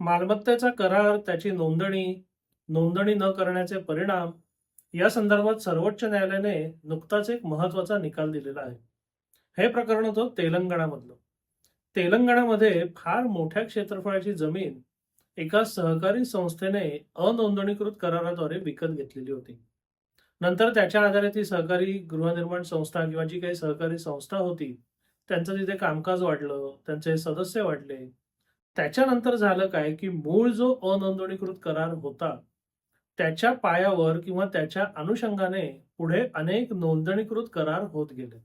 मालमत्तेचा करार, त्याची नोंदणी, नोंदणी न करण्याचे परिणाम या संदर्भात सर्वोच्च न्यायालयाने नुकताच एक महत्त्वाचा निकाल दिलेला आहे. हे प्रकरण होतं तेलंगणामधलं. तेलंगणामध्ये फार मोठ्या क्षेत्रफळाची जमीन एका सहकारी संस्थेने अनोंदणीकृत कराराद्वारे विकत घेतलेली होती. नंतर त्याच्या आधारे ती सहकारी गृहनिर्माण संस्था किंवा जी काही सहकारी संस्था होती, त्यांचं तिथे कामकाज वाढलं, त्यांचे सदस्य वाढले. त्याच्यानंतर झालं काय, की मूळ जो अनोंदणीकृत करार होता, त्याच्या पायावर किंवा त्याच्या अनुषंगाने पुढे अनेक नोंदणीकृत करार होत गेले.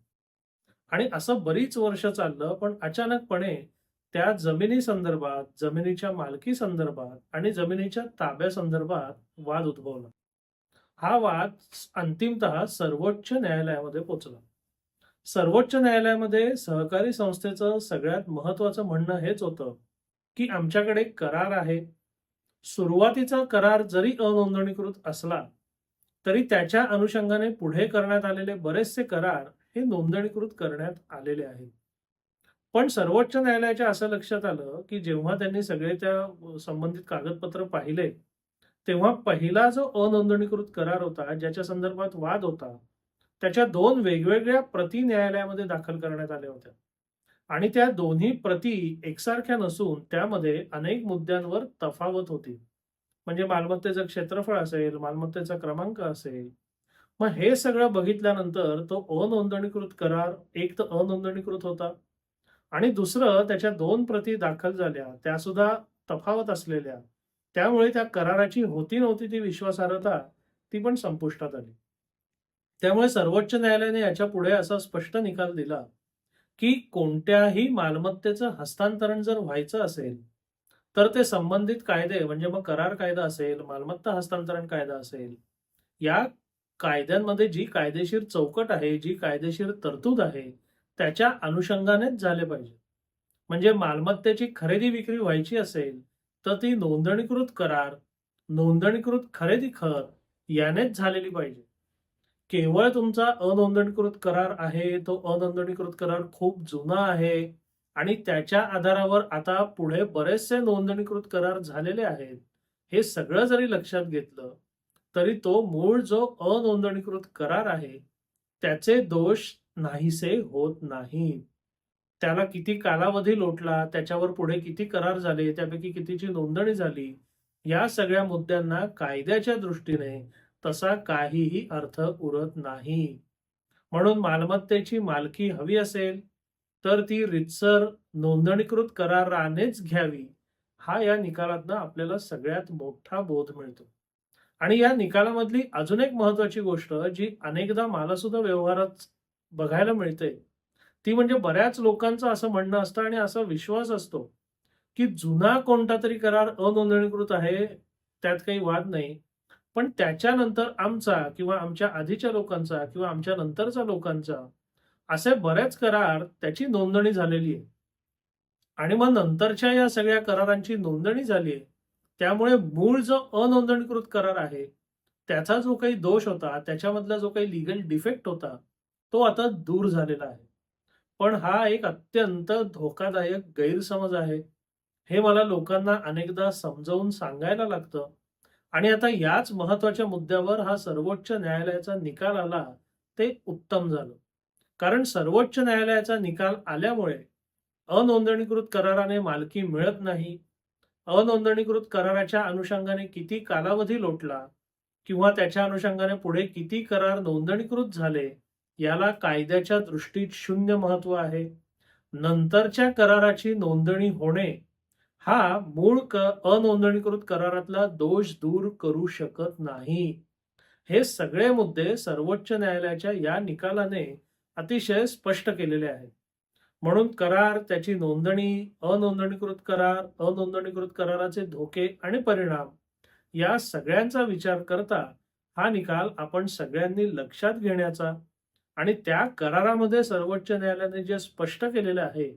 आणि असं बरीच वर्ष चाललं, पण अचानकपणे त्या जमिनी संदर्भात, जमिनीच्या मालकी संदर्भात आणि जमिनीच्या ताब्यासंदर्भात वाद उद्भवला. हा वाद अंतिमत सर्वोच्च न्यायालयामध्ये पोहोचला. सर्वोच्च न्यायालयामध्ये सहकारी संस्थेचं सगळ्यात महत्वाचं म्हणणं हेच होतं, की आमच्याकडे करार आहे. सुरुवातीचा करार जरी अनोंदणीकृत असला, तरी त्याच्या अनुषंगाने पुढे करण्यात आलेले बरेचसे करार हे नोंदणीकृत करण्यात आलेले आहेत. पण सर्वोच्च न्यायालयाच्या असं लक्षात आलं, की जेव्हा त्यांनी सगळे त्या संबंधित कागदपत्र पाहिले, तेव्हा पहिला जो अनोंदणीकृत करार होता, ज्याच्या संदर्भात वाद होता, त्याच्या दोन वेगवेगळ्या प्रति न्यायालयामध्ये दाखल करण्यात आल्या होत्या. आणि त्या दोन्ही प्रती एकसारख्या नसून त्यामध्ये अनेक मुद्द्यांवर तफावत होती. म्हणजे मालमत्तेचं क्षेत्रफळ असेल, मालमत्तेचा क्रमांक असेल. मग हे सगळं बघितल्यानंतर तो अनोंदणीकृत करार एक तर अनोंदणीकृत होता आणि दुसरं त्याच्या दोन प्रती दाखल झाल्या, त्या सुद्धा तफावत असलेल्या. त्यामुळे त्या कराराची होती नव्हती ती विश्वासार्हता, ती पण संपुष्टात आली. त्यामुळे सर्वोच्च न्यायालयाने याच्यापुढे असा स्पष्ट निकाल दिला, की कोणत्याही मालमत्तेचं हस्तांतरण जर व्हायचं असेल, तर ते संबंधित कायदे म्हणजे मग करार कायदा असेल, मालमत्ता हस्तांतरण कायदा असेल, या कायद्यांमध्ये जी कायदेशीर चौकट आहे, जी कायदेशीर तरतूद आहे, त्याच्या अनुषंगानेच झाले पाहिजे. म्हणजे मालमत्तेची खरेदी विक्री व्हायची असेल, तर ती नोंदणीकृत करार, नोंदणीकृत खरेदी खत यानेच झालेली पाहिजे. केवळ तुमचा अनोंदणीकृत करार आहे, तो अनोंदणीकृत करार खूप जुना आहे आणि त्याच्या आधारावर आता पुढे बरेचसे नोंदणीकृत करार झालेले आहेत. हे सगळं जरी लक्षात घेतलं, तरी तो मूळ जो अनोंदणीकृत करार आहे, त्याचे दोष नाहीसे होत नाही त्याला किती कालावधी लोटला, त्याच्यावर पुढे किती करार झाले, त्यापैकी कितीची नोंदणी झाली, या सगळ्या मुद्द्यांना कायद्याच्या दृष्टीने तसा काहीही अर्थ उरत नाही. म्हणून मालमत्तेची मालकी हवी असेल, तर ती रीतसर नोंदणीकृत करारानेच घ्यावी, हा या निकालातनं आपल्याला सगळ्यात मोठा बोध मिळतो. आणि या निकालामधली अजून एक महत्वाची गोष्ट, जी अनेकदा मला सुद्धा व्यवहारात बघायला मिळते, ती म्हणजे बऱ्याच लोकांचं असं म्हणणं असतं आणि असा विश्वास असतो, की जुना कोणता तरी करार अनोंदणीकृत आहे, त्यात काही वाद नाही. पण त्याच्यानंतर आमचा किंवा आमच्या आधीच्या लोकांचा किंवा आमच्या नंतरच्या लोकांचा असे बरेच करार त्याची नोंदणी झालेली आहे. आणि मग नंतरच्या या सगळ्या करारांची नोंदणी झाली आहे. त्यामुळे मूळ जो अनोंदणीकृत करार आहे, त्याचा जो काही दोष होता, त्याच्यामधला जो काही लिगल डिफेक्ट होता, तो आता दूर झालेला आहे. पण हा एक अत्यंत धोकादायक गैरसमज आहे. हे मला लोकांना अनेकदा समजावून सांगायला लागतं. आणि आता याच महत्त्वाच्या मुद्द्यावर हा सर्वोच्च न्यायालयाचा निकाल आला, ते उत्तम झालं. कारण सर्वोच्च न्यायालयाचा निकाल आल्यामुळे अनोंदणीकृत कराराने मालकी मिळत नाही. अनोंदणीकृत कराराच्या अनुषंगाने किती कालावधी लोटला किंवा त्याच्या अनुषंगाने पुढे किती करार नोंदणीकृत झाले, याला कायद्याच्या दृष्टीत शून्य महत्त्व आहे. नंतरच्या कराराची नोंदणी होणे, हा मूळ क अनोंदणीकृत करारातला दोष दूर करू शकत नाही. हे सगळे मुद्दे सर्वोच्च न्यायालयाच्या या निकालाने अतिशय स्पष्ट केलेले आहेत. म्हणून करार, त्याची नोंदणी, अनोंदणीकृत करार, अनोंदणीकृत कराराचे धोके आणि परिणाम या सगळ्यांचा विचार करता हा निकाल आपण सगळ्यांनी लक्षात घेण्याचा आणि त्या करारामध्ये सर्वोच्च न्यायालयाने जे स्पष्ट केलेलं आहे,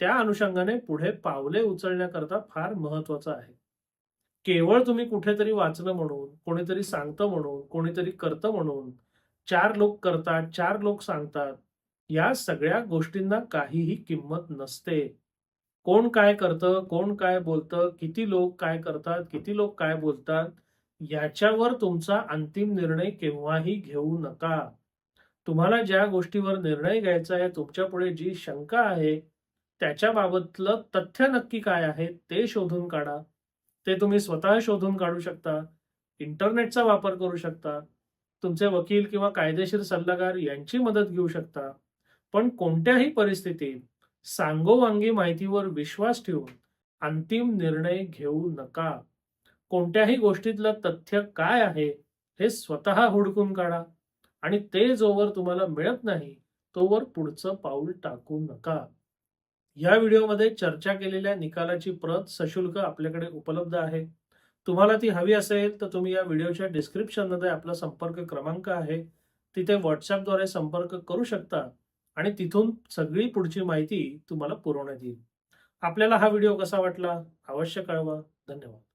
त्या अनुषंगाने पुढे पावले उचलण्याकरता फार महत्वाचं आहे. केवळ तुम्ही कुठेतरी वाचलं म्हणून, कोणीतरी सांगतं म्हणून, कोणीतरी करतं म्हणून, चार लोक करतात, चार लोक सांगतात, या सगळ्या गोष्टींना काहीही किंमत नसते. कोण काय करतं कोण काय बोलतं किती लोक काय करतात किती लोक काय बोलतात याच्यावर तुमचा अंतिम निर्णय केव्हाही घेऊ नका तुम्हाला ज्या गोष्टीवर निर्णय घ्यायचा आहे तुमच्यापुढे जी शंका आहे त्याच्याबाबतलं तथ्य नक्की काय आहे ते शोधून काढा. ते तुम्ही स्वतः शोधून काढू शकता इंटरनेटचा वापर करू शकता तुमचे वकील किंवा कायदेशीर सल्लागार यांची मदत घेऊ शकता. पण कोणत्याही परिस्थितीत सांगोवांगी माहितीवर विश्वास ठेवून अंतिम निर्णय घेऊ नका. कोणत्याही गोष्टीतलं तथ्य काय आहे हे स्वतः हुडकून काढा आणि ते जोवर तुम्हाला मिळत नाही तोवर पुढचं पाऊल टाकू नका. या व्हिडिओमध्ये चर्चा केलेल्या निकालाची प्रत सशुल्क आपल्याकडे उपलब्ध आहे. तुम्हाला ती हवी असेल तर तुम्ही या व्हिडिओच्या डिस्क्रिप्शनमध्ये आपला संपर्क क्रमांक आहे. तिथे व्हॉट्सअपद्वारे संपर्क करू शकता आणि तिथून सगळी पुढची माहिती तुम्हाला पुरवण्यात येईल. आपल्याला हा व्हिडिओ कसा वाटला? अवश्य कळवा. धन्यवाद.